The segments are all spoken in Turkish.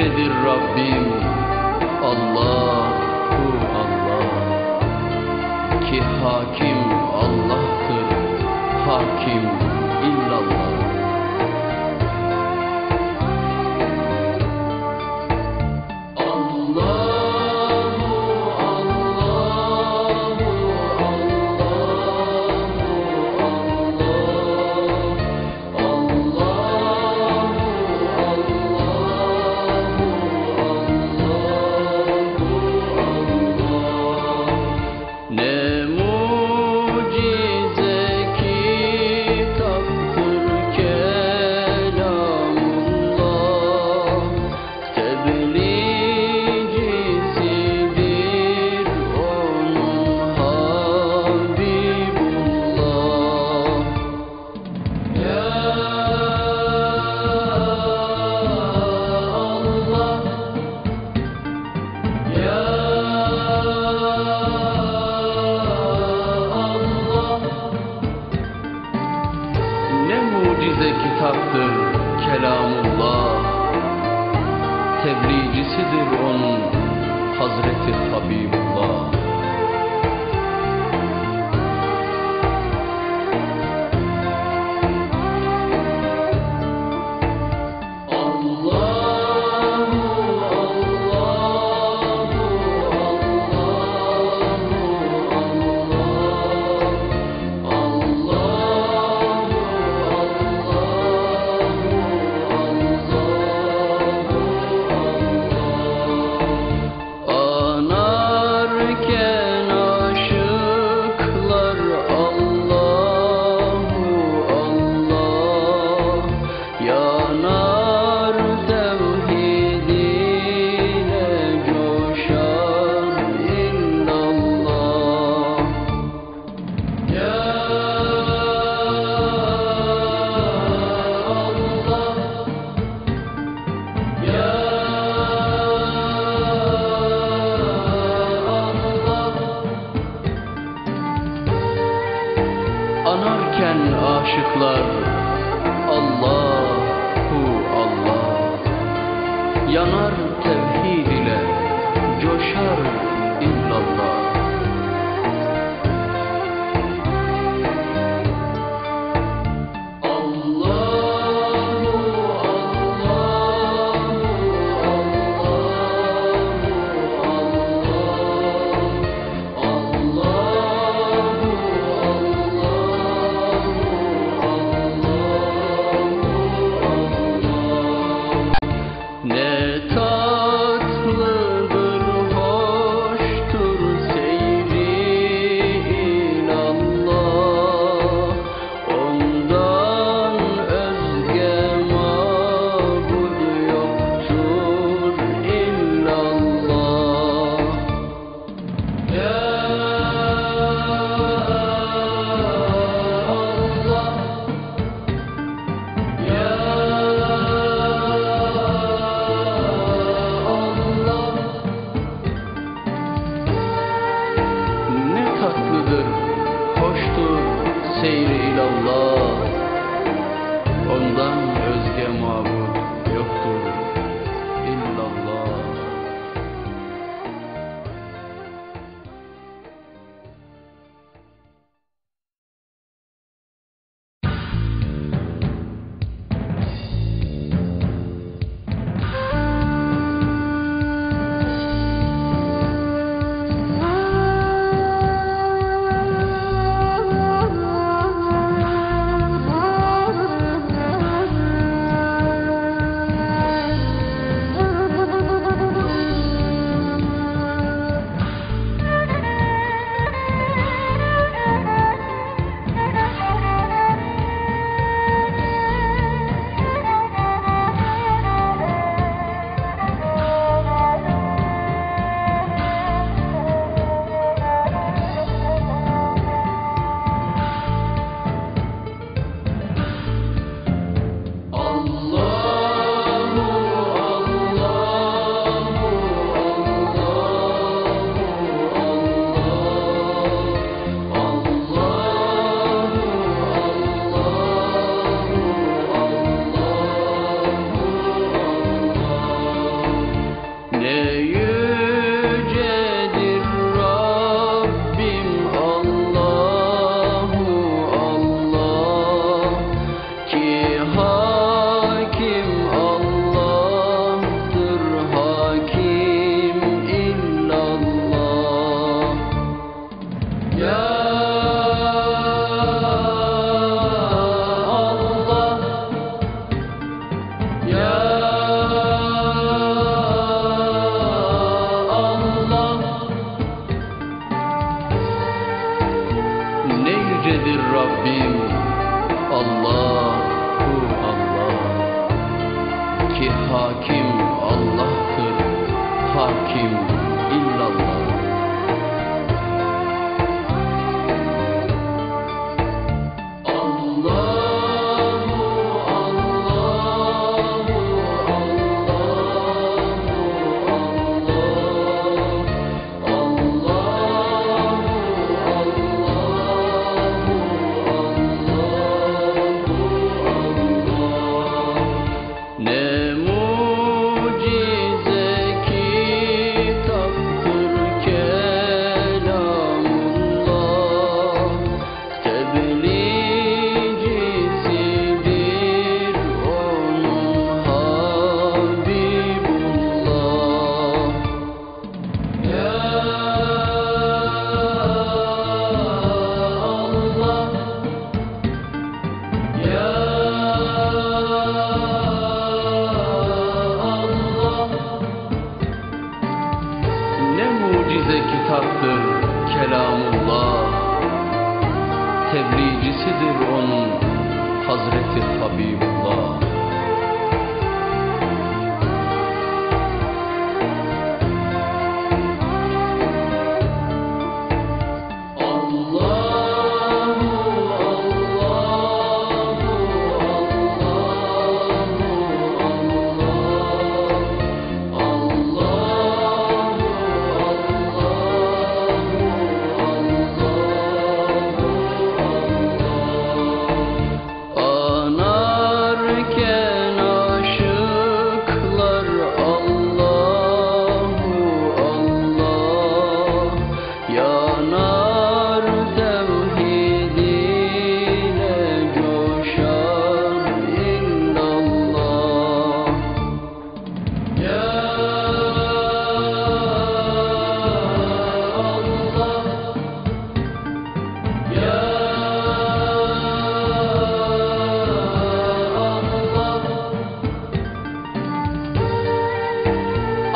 yücedir Rabbim. Allahu Allah. Ki hakim Allah'tır. Hakim illallah. up the yanarken aşıklar Allahu Allah yanar olmuştur seyri ilallah.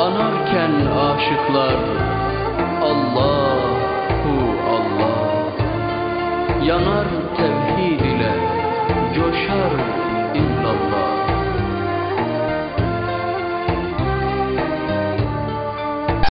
Anarken aşıklar Allahu Allah. Yanar